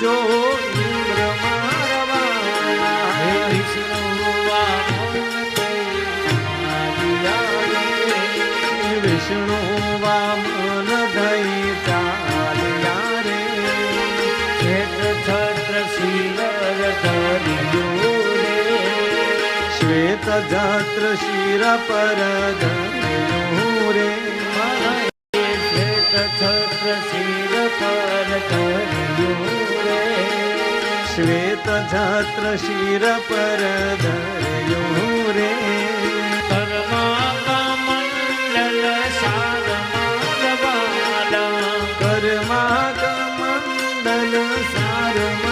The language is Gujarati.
જો ઇન્દ્ર મારવાના. હે વિષ્ણુ વિષ્ણુ વામન ધઈ ચાલ્યા રે. શ્વેત છત્ર શિવર ધર્યું રે. શ્વેત જાત્ર શિર પર ધર્યું રે. શ્વેત છત્ર શિર પર ધર્યું ધર્યું શ્વેત જાત્ર શિર પર ધર્યું રે પરમાત્મા મંડલ સાર કર્મા સાર